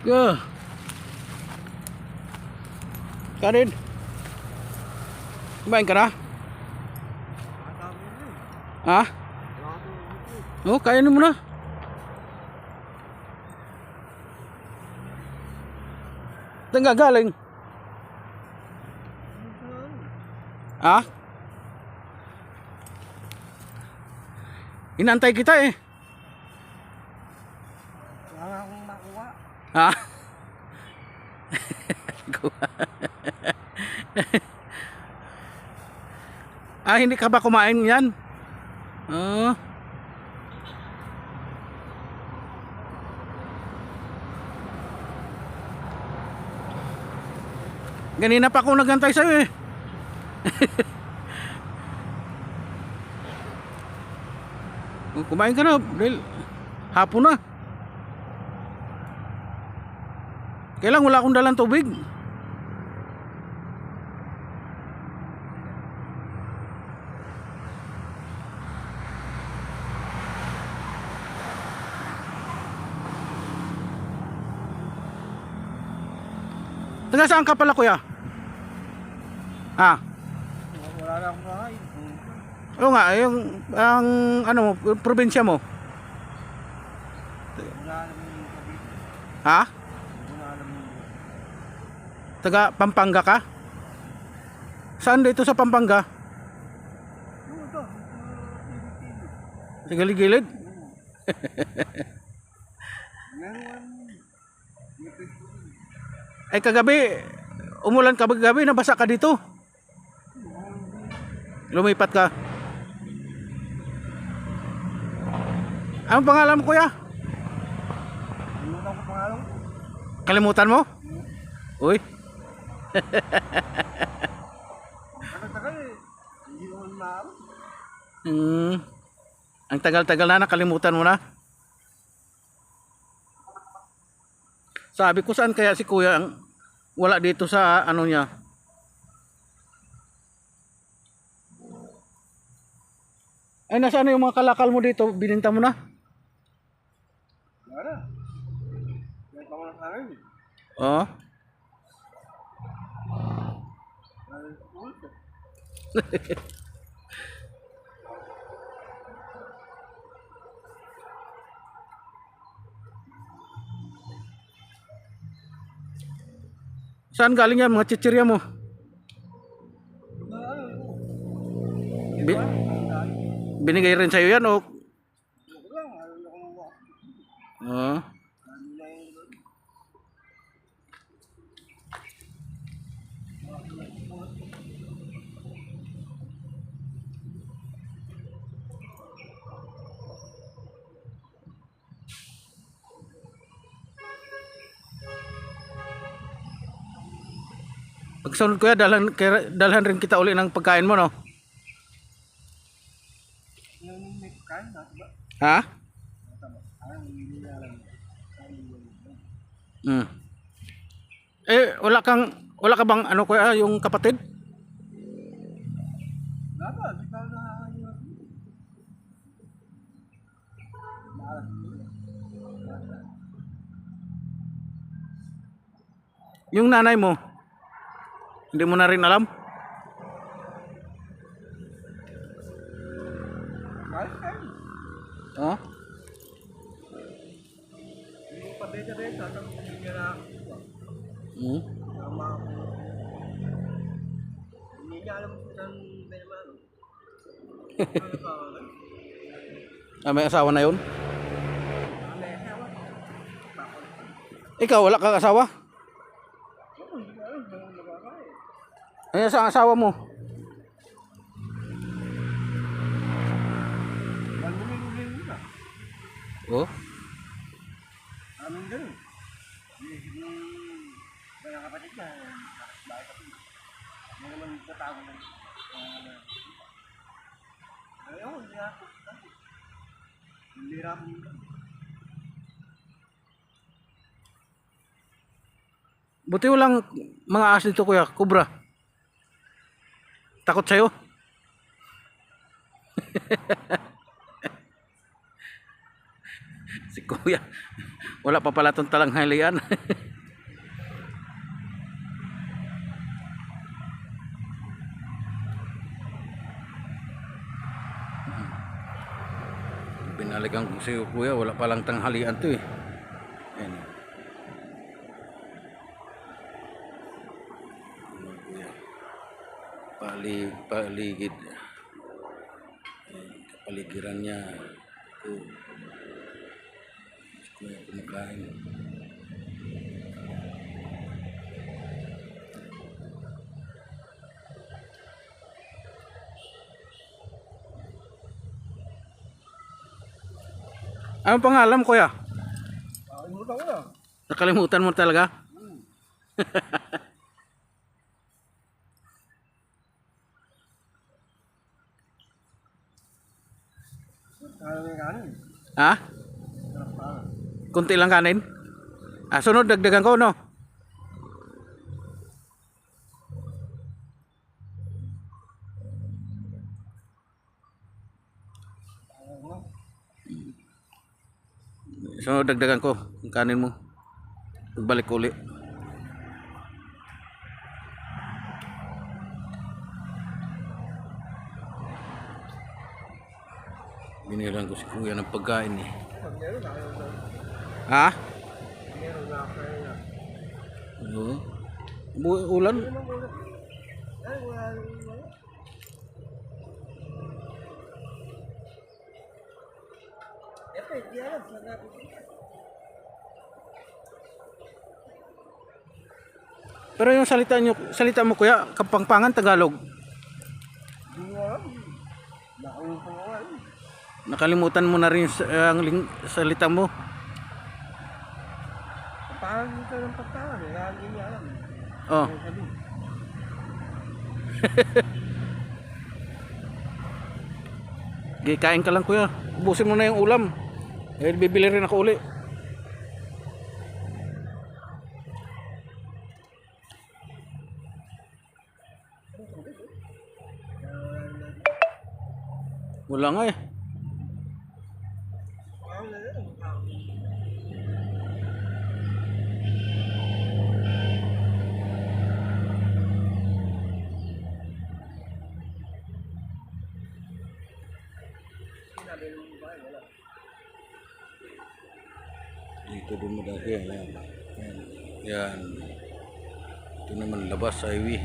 Go. Kanin. Kumain ka na? Ha? Oh, kainin mo na. Saan ka galing? Ha? Inantay kita eh. Wala akong makuha. Ha? Ah, hindi ka ba kumain yan? Ah. Ganina pa ako nagantay sa'yo eh. Oh, Kumain ka na, dahil hapon na. Kailang wala akong dalang tubig. Taga saan ka pala kuya? Ah, Wala na akong bahay. oo nga, yung ang ano mo, probinsya mo. Yung. Ha? Yung Taga Pampanga ka? Saan dito sa Pampanga? Yung. Sa gilid-gilid? Ay kagabi, umulan ka kagabi, nabasa ka dito. Lumipat ka. Anong pangalan mo kuya? Kalimutan mo? Uy, eh. Hmm, ang tagal-tagal na nakalimutan mo na. Sabi ko saan kaya si kuya ang wala dito sa ano niya. Ay nasaan yung mga kalakal mo dito? Bininta mo na? Wala. May pangalan sa akin. Oo. Wala Saan galing yan mga chichirya mo? Bi- binigay rin sa'yo yan o? Ako lang. Ayaw akong makuha. Oo. Dami na yung Pagsunod ko yan, dalhan, dalhan rin kita uli ng pagkain mo, no? Ha? Hmm. Eh, wala kang, wala ka bang, ano kuya, yung kapatid? Yung nanay mo? Hindi mo na rin alam? Niya na Hmm. Ah, may asawa na yun? Ikaw, wala kang asawa? Oo, hindi ko alam. Hindi ko nagkakain. Ay, sa asawa mo? Oo. Anong ganun? Yung mga kapatid na, bakit ako? Hindi naman tatago ng Ayaw, hindi ako. Hindi ako. Buti walang mga aas dito kuya, kubra. Takot sa'yo? si kuya. Wala pa pala itong talanghalian. Binalikan ko si kuya, wala palang tanghalian to eh. Ayan. Ano, kuya? Pali, paligid. Ayan, kapaligiran niya. Ito. Si kuya kumakain. Anong pangalan kuya? Nakalimutan ko na. Nakalimutan mo talaga? Kaya Ha? Kunti lang kanin? Ah, sunod dagdagan ko, no? Sunod dagdagan ko kanin mo. Pagbalik ko uli. Binilang ko si kuya ng pagkain eh. Ha? Oo. Ulan? Ano natin? Pero yung salita nyo, salita mo kuya, kapangpangan Tagalog. Di mo alam. Nakalimutan ko alam. Nakalimutan mo na rin sa- ang ling- salita mo. Parang dito ng pagkawan eh. Lagi niya alam. Oh. Ang sabi. Okay, kain ka lang kuya. Ubusin mo na yung ulam. Eh, bibili rin ako uli. Wala nga eh. Parang na rin. Ah, Sinabi ng bahay, wala. Dito dumadaki. Yan. Yan. Yan. Ito naman labas, highway.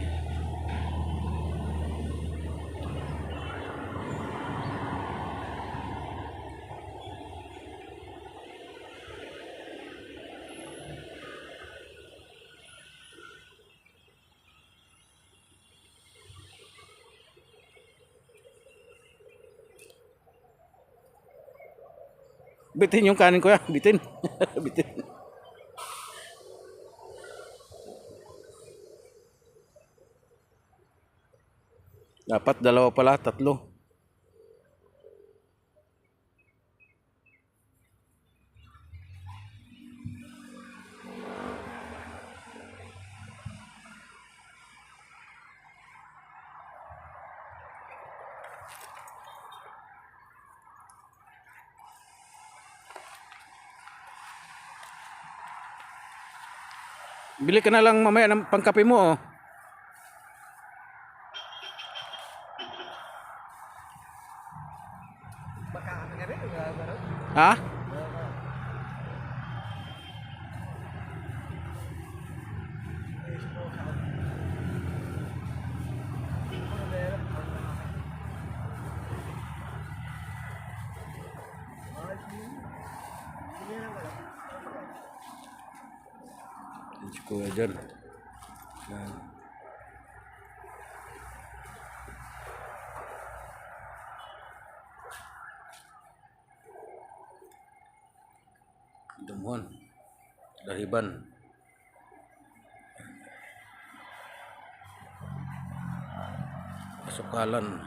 Bitin yung kanin ko ya, bitin. bitin. Dapat dalawa pala, tatlo. Bili ka na lang mamaya ng pangkape mo oh. Baka ano ka rin, wala ba rin? Ha? Wala ba? Eh, smoke out. Ano meron? Ay, hindi. Hindi na wala. Yan si Kuya dyan. Yan. Dumuhan. Lahiban. Pasukalan.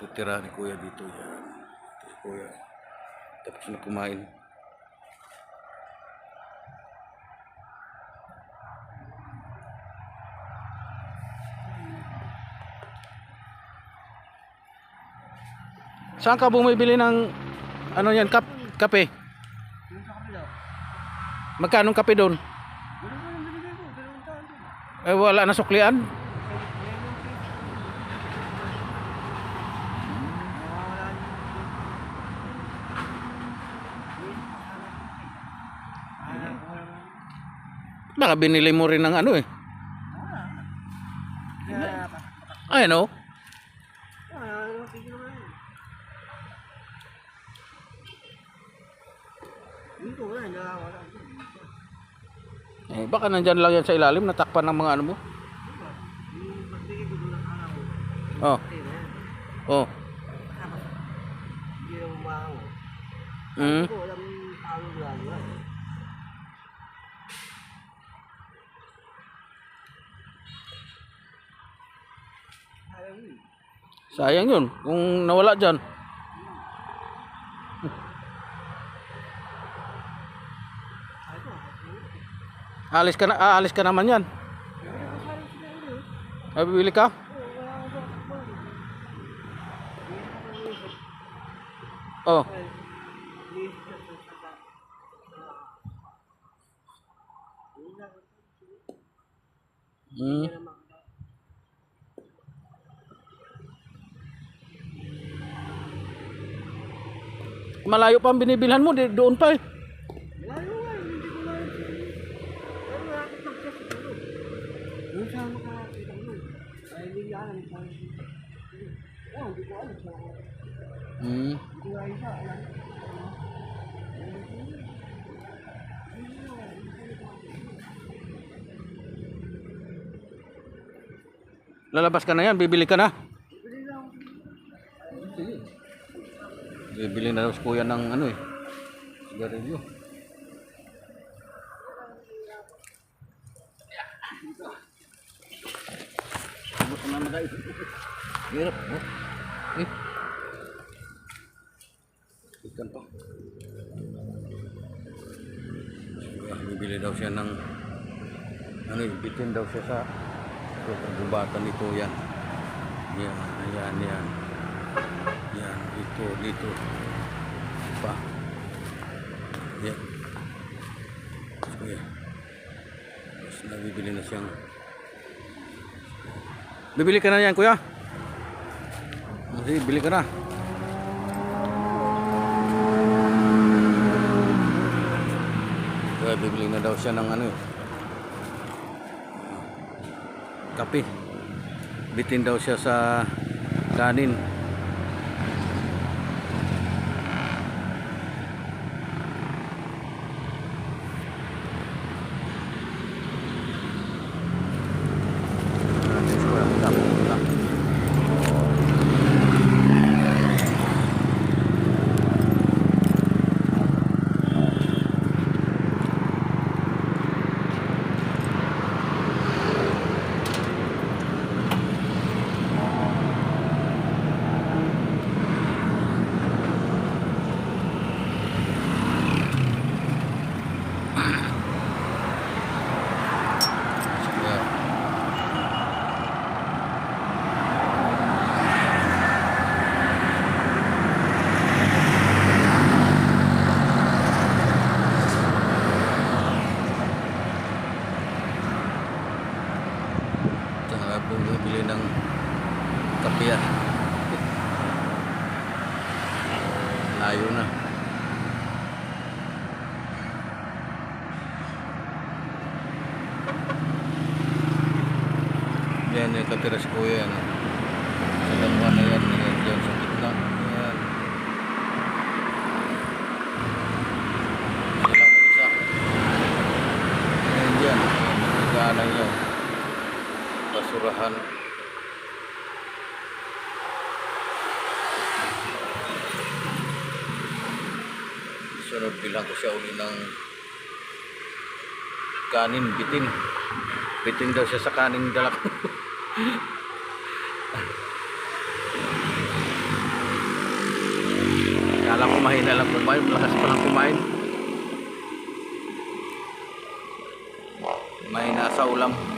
Tutira ni Kuya dito yan. Si Kuya. Tapos na kumain. Saan ka bumibili ng ano yan, kap? Kape. Magkano kape doon? Eh, wala na suklian. Baka binili mo rin ng ano eh. Kaya, Ay, no? ah, tigil naman yun. Dito wala, nawawala. Eh, baka nandyan lang yan sa ilalim, natakpan ng mga ano mo. Oh, oh. Mm. Sayang yun, kung nawala dyan. Alis ka na, aalis ka naman yan. Ay, bibili ka? Oh, mm. Malayo pa ang binibilhan mo, doon pa eh. Malayo nga, hindi ko nga Pero nakakit lang siya siguro. Yung sa makakita ko nun, ay hindi niya alam sa Oh, hindi ko alam sa Mm. Hindi ko nga isa, alam. Lalabas ka na yan, bibili ka na. Bibili na daw si ng ano eh. Sigarilyo. Ka na guys? Hirap, no? Eh. Ikan pa. Bibili daw siya ng ano bitin daw siya sa gumbatan ni kuya. Yan, ayan, yan. Yan, dito, dito. Pa. Yan. Tapos kuya. Tapos nabibili na siyang Bibili ka na yan, kuya. Sige, bili ka na. Kaya bibili na daw siya ng ano eh. Kape. Bitin daw siya sa kanin. Tsaka bumibili ng kape ah. Layo na. Yan yung katira si kuya yan. ah. Sa dalawa na yan, yan dyan sa gitna. Yan. Yan lang isa. Yan dyan. Nagaanan yun. Basurahan. Sunod bilang ko siya uli ng kanin, bitin. Bitin daw siya sa kanin dalak. Kala ko mahina lang kumain, malakas pa lang kumain. Mahina sa ulam.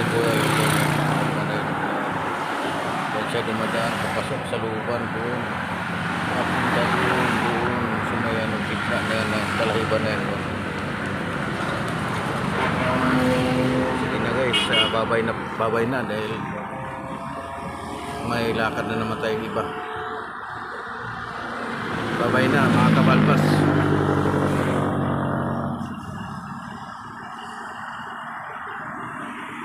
likuran doon doon siya dumadaan papasok sa luban doon. Napunta doon doon. Sumaya ng bigla na yan ang kalahiban na yan. Sige na guys. Ah, babay na babay na dahil may lakad na naman tayong iba. Babay na mga kabalbas.